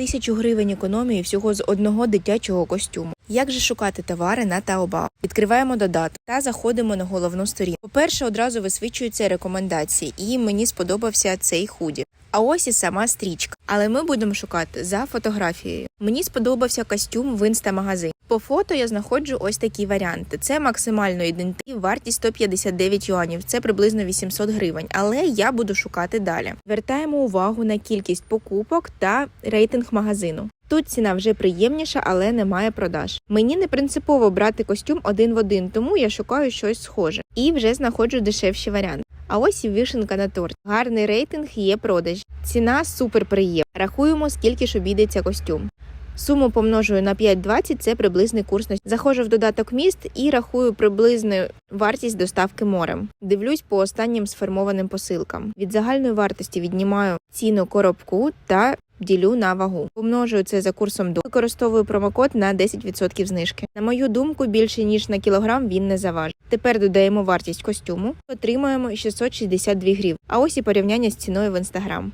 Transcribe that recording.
Тисячу гривень економії всього з одного дитячого костюму. Як же шукати товари на Taobao? Відкриваємо додаток та заходимо на головну сторінку. По-перше, одразу висвічуються рекомендації, і мені сподобався цей худі. А ось і сама стрічка. Але ми будемо шукати за фотографією. Мені сподобався костюм в інстамагазині. По фото я знаходжу ось такі варіанти. Це максимально ідентичні, вартість 159 юанів, це приблизно 800 гривень. Але я буду шукати далі. Вертаємо увагу на кількість покупок та рейтинг магазину. Тут ціна вже приємніша, але немає продаж. Мені не принципово брати костюм один в один, тому я шукаю щось схоже і вже знаходжу дешевші варіанти. А ось і вишенка на торт. Гарний рейтинг є продаж. Ціна супер приємна. Рахуємо, скільки ж обійдеться костюм. Суму помножую на 5,20, це приблизний курс заходжу в додаток міст і рахую приблизну вартість доставки морем. Дивлюсь по останнім сформованим посилкам. Від загальної вартості віднімаю ціну коробку та ділю на вагу. Помножую це за курсом до використовую промокод на 10% знижки. На мою думку, більше ніж на кілограм він не заважить. Тепер додаємо вартість костюму, отримуємо 662 гривні. А ось і порівняння з ціною в інстаграм.